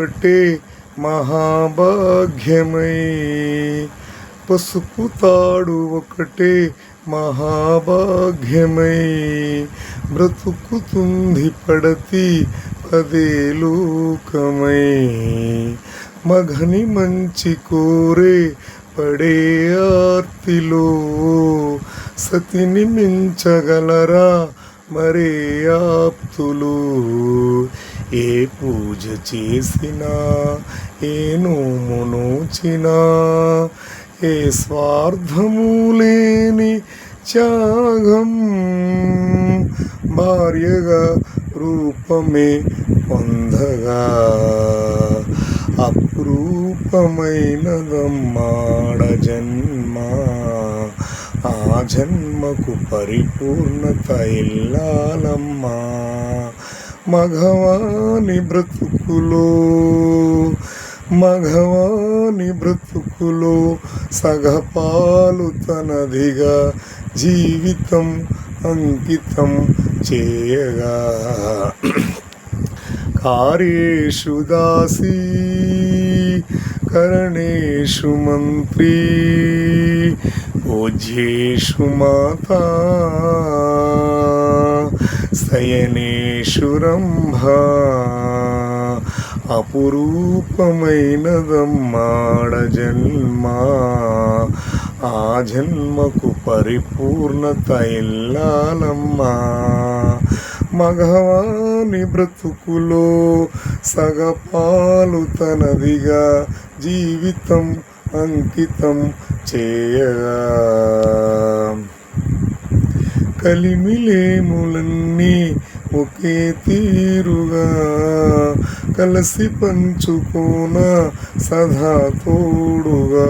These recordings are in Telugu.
ఒకటే మహాభాగ్యమై. పసుపు తాడు ఒకటే మహాభాగ్యమై. బ్రతుకుతుంది పడతి పదే లోకమై. మఘని మంచి కోరే పడే ఆర్తిలో. సతిని మించగలరా మరే ఆప్తులు? ఏ పూజ చేసినా ఏ నోము నోచినా ఏ స్వార్థము లేని త్యాగం భార్యగా రూపమే పొందగా. అపురూపమైనదమ్మాడ జన్మ ఆ జన్మకు పరిపూర్ణత ఇల్లాలమ్మా. మఘవాని బ్రతుకులో మఘవాని బ్రతుకులో సగపాలు తనదిగా జీవితం అంకితం చేయగా. కార్యేషు దాసీ కరణేషు మంత్రీ భోజ్యేషు మాతా శయనేషు రంభా అపురూపమైనదమ్మాడ జన్మ ఆ జన్మకు పరిపూర్ణత ఇల్లాలమ్మా మఘవాని బ్రతుకులో సగపాలు తనదిగా జీవితం అంకితం చేయగా. కలిమిలేములన్నీ ఒకే తీరుగా కలిసి పంచుకోన సదా తోడుగా.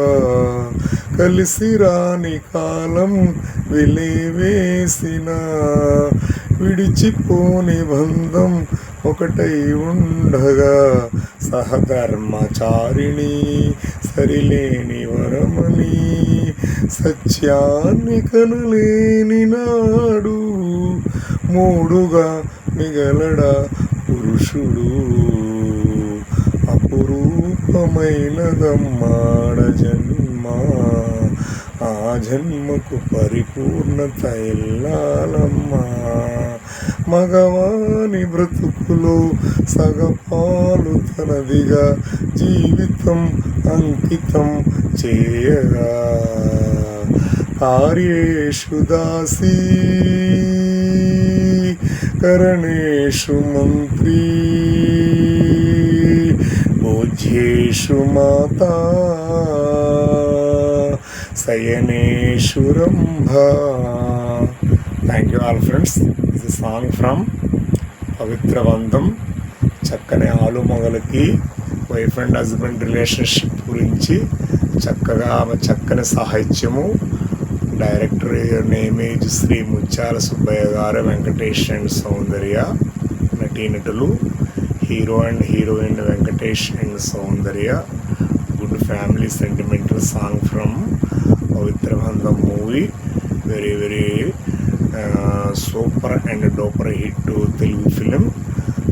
కలిసి రాని కాలం విలేవేసిన విడిచిపోని బంధం ఒకటై ఉండగా సహధర్మచారిణి సరిలేని వరమని సత్యాన్ని కనలేని నాడు మూడుగా మిగలడా పురుషుడు అపురూపమైనదమ్మాడ జన్మా ఆ జన్మకు పరిపూర్ణత ఇల్లాలమ్మా మగవాని బ్రతుకులో సగపాలు తనదిగా జీవితం అంకితం చేయగా. కార్యేషు దాసీ కరణేషు మంత్రీ భోజ్యేషు మాతా శయనేశురంభ థ్యాంక్ యూ ఆల్ ఫ్రెండ్స్ ఇది సాంగ్ ఫ్రమ్ పవిత్ర బంధం చక్కని ఆలు మొగలకి వైఫ్ అండ్ హస్బెండ్ రిలేషన్షిప్ గురించి చక్కగా ఆమె చక్కని సాహిత్యము. డైరెక్టర్ నేమేజ్ శ్రీ ముత్యాల సుబ్బయ్య గారు వెంకటేష్ అండ్ సౌందర్య నటీనటులు hero and heroine Venkatesh and Soundarya good family sentimental song from Pavitra Bandham movie very very super and duper hit Telugu film.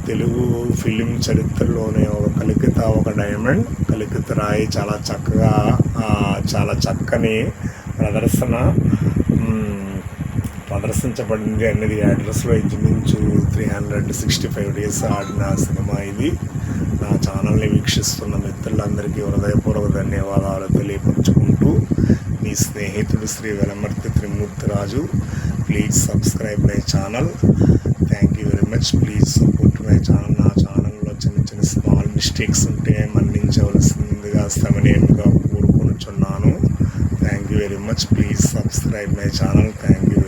Telugu film చరిత్రలోనే ఒక కలికిత ఒక డైమండ్. కలికిత రాయి చాలా చక్కగా చాలా చక్కని ప్రదర్శన ప్రదర్శించబడింది అనేది అడ్రస్లో ఇంచుమించు three hundred sixty five days ఆడిన సినిమా ఇది. నా ఛానల్ని వీక్షిస్తున్న మిత్రులందరికీ హృదయపూర్వక ధన్యవాదాలు తెలియపరుచుకుంటూ. మీ స్నేహితుడు Shri Velamarthi Trimurthiraju please subscribe my channel thank you very much please support my channel నా ఛానల్లో చిన్న చిన్న స్మాల్ మిస్టేక్స్ ఉంటే మన్నించవలసిందిగా సమనీయంగా కోరుకొనుచున్నాను. Thank you very much please subscribe my channel thank you